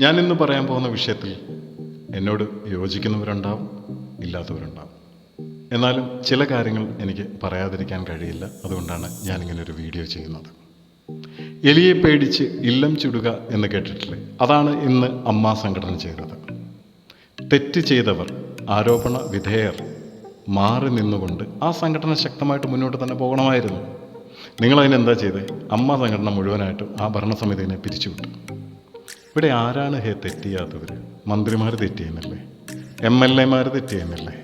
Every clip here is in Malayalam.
ഞാൻ ഇന്ന് പറയാൻ പോകുന്ന വിഷയത്തിൽ എന്നോട് യോജിക്കുന്നവരുണ്ടാവും ഇല്ലാത്തവരുണ്ടാവും. എന്നാലും ചില കാര്യങ്ങൾ എനിക്ക് പറയാതിരിക്കാൻ കഴിയില്ല. അതുകൊണ്ടാണ് ഞാനിങ്ങനെ ഒരു വീഡിയോ ചെയ്യുന്നത്. എലിയെ പേടിച്ച് ഇല്ലം ചുടുക എന്ന് കേട്ടിട്ടില്ലേ? അതാണ് ഇന്ന് അമ്മ സംഘടന ചെയ്തത്. തെറ്റ് ചെയ്തവർ ആരോപണ വിധേയർ മാറി നിന്നുകൊണ്ട് ആ സംഘടന ശക്തമായിട്ട് മുന്നോട്ട് തന്നെ പോകണമായിരുന്നു. നിങ്ങളതിനെന്താ ചെയ്തേ? അമ്മ സംഘടന മുഴുവനായിട്ടും ആ ഭരണസമിതിനെ പിരിച്ചുവിട്ടു. ഇവിടെ ആരാണ് ഹേ തെറ്റിയാത്തവർ മന്ത്രിമാർ തെറ്റിയെന്നല്ലേ എം എൽ എമാർ തെറ്റിയെന്നല്ലേ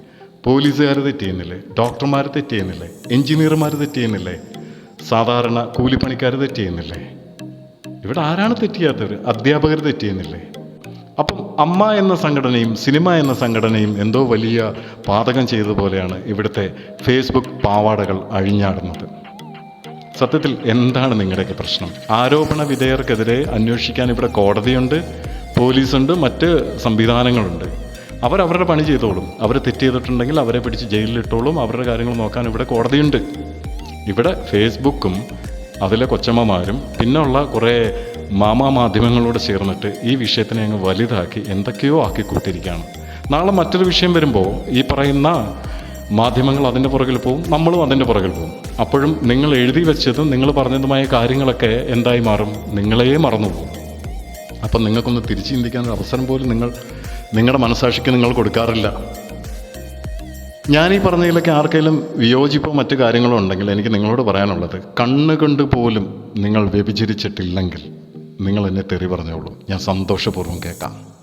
പോലീസുകാർ തെറ്റിയെന്നില്ലേ ഡോക്ടർമാർ തെറ്റിയെന്നില്ലേ എഞ്ചിനീയർമാർ തെറ്റിയെന്നില്ലേ സാധാരണ കൂലിപ്പണിക്കാർ തെറ്റിയെന്നില്ലേ ഇവിടെ ആരാണ് തെറ്റിയാത്തവർ അധ്യാപകർ തെറ്റിയെന്നില്ലേ അപ്പം അമ്മ എന്ന സംഘടനയും സിനിമ എന്ന സംഘടനയും എന്തോ വലിയ പാതകം ചെയ്തതുപോലെയാണ് ഇവിടുത്തെ ഫേസ്ബുക്ക് പാവാടകൾ അഴിഞ്ഞാടുന്നത്. സത്യത്തിൽ എന്താണ് നിങ്ങളുടെയൊക്കെ പ്രശ്നം? ആരോപണ വിധേയർക്കെതിരെ അന്വേഷിക്കാൻ ഇവിടെ കോടതിയുണ്ട് പോലീസുണ്ട് മറ്റ് സംവിധാനങ്ങളുണ്ട്. അവരവരുടെ പണി ചെയ്തോളും. അവർ തെറ്റ് ചെയ്തിട്ടുണ്ടെങ്കിൽ അവരെ പിടിച്ച് ജയിലിലിട്ടോളും. അവരുടെ കാര്യങ്ങൾ നോക്കാൻ ഇവിടെ കോടതിയുണ്ട്. ഇവിടെ ഫേസ്ബുക്കും അതിലെ കൊച്ചമ്മമാരും പിന്നുള്ള കുറേ മാമാ മാധ്യമങ്ങളോട് ചേർന്നിട്ട് ഈ വിഷയത്തിനെ അങ്ങ് വലുതാക്കി എന്തൊക്കെയോ ആക്കി കൂട്ടിയിരിക്കുകയാണ് നാളെ മറ്റൊരു വിഷയം വരുമ്പോൾ ഈ പറയുന്ന മാധ്യമങ്ങൾ അതിന്റെ പുറകിൽ പോവും നമ്മളും അതിന്റെ പുറകിൽ പോവും. അപ്പോഴും നിങ്ങൾ എഴുതി വെച്ചതും നിങ്ങൾ പറഞ്ഞതുമായ കാര്യങ്ങളൊക്കെ എന്തായി മാറും? നിങ്ങളേ മറന്നു പോകും. അപ്പം നിങ്ങൾക്കൊന്ന് തിരിച്ചു ചിന്തിക്കാനൊരു അവസരം പോലും നിങ്ങൾ നിങ്ങളുടെ മനസാക്ഷിക്ക് നിങ്ങൾ കൊടുക്കാറില്ല. ഞാൻ ഈ പറഞ്ഞതിലൊക്കെ ആർക്കെങ്കിലും വിയോജിപ്പോ മറ്റു കാര്യങ്ങളോ ഉണ്ടെങ്കിൽ എനിക്ക് നിങ്ങളോട് പറയാനുള്ളത് കണ്ണുകൊണ്ട് പോലും നിങ്ങൾ വ്യഭിചരിച്ചിട്ടില്ലെങ്കിൽ നിങ്ങൾ എന്നെ തെറി പറഞ്ഞോളൂ. ഞാൻ സന്തോഷപൂർവം കേൾക്കാം.